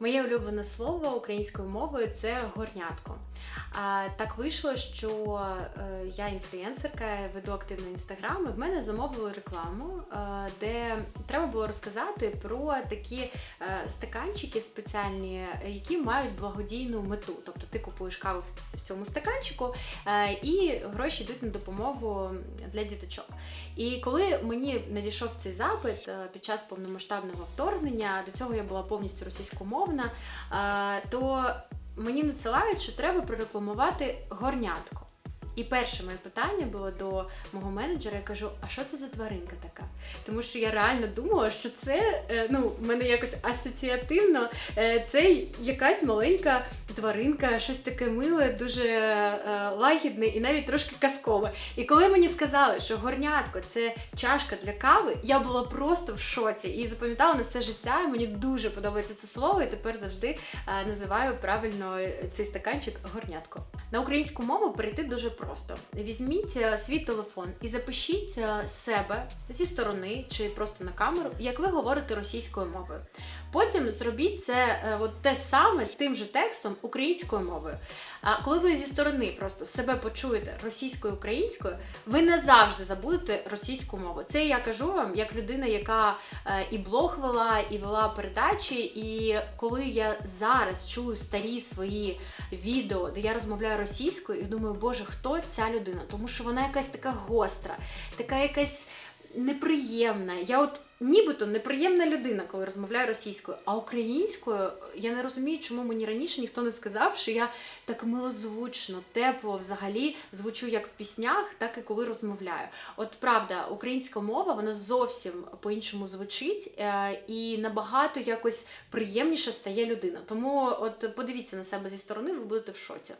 улюблене слово українською мовою це горнятко. А, так вийшло, що е, я інфлюенсерка, веду активно інстаграм, в мене замовили рекламу, е, де треба було розказати про такі е, стаканчики спеціальні, які мають благодійну мету. Тобто ти купуєш каву в, цьому стаканчику, і гроші йдуть на допомогу для діточок. І коли мені надійшов цей запит під час повномасштабного вторгнення, до цього я була повністю російськомовна, е, то мені надсилають, що треба прорекламувати горнятко. І перше моє питання було до мого менеджера. Я кажу: а що це за тваринка така? Тому що я реально думала, що це е, ну, в мене якось асоціативно. е, Це якась маленька тваринка, щось таке миле, дуже е, лагідне і навіть трошки казкове. І коли мені сказали, що горнятко це чашка для кави, я була просто в шоці і запам'ятала на все життя. Мені дуже подобається це слово, і тепер завжди називаю правильно цей стаканчик горнятко. На українську мову перейти дуже просто. Візьміть е, свій телефон і запишіть е, себе зі сторони чи просто на камеру, як ви говорите російською мовою. Потім зробіть це е, от те саме з тим же текстом українською мовою. А коли ви зі сторони просто себе почуєте російською українською, ви не завжди забудете російську мову. Це я кажу вам як людина, яка і блог вела, і вела передачі. І коли я зараз чую старі свої відео, де я розмовляю російською, і думаю, боже, хто ця людина? Тому що вона якась така гостра, така якась неприємна. Я от нібито неприємна людина, коли розмовляю російською, а українською я не розумію, чому мені раніше ніхто не сказав, що я так милозвучно, тепло взагалі звучу як в піснях, так і коли розмовляю. От правда, українська мова вона зовсім по-іншому звучить е, і набагато якось приємніше стає людина. Тому от подивіться на себе зі сторони, ви будете в шоці.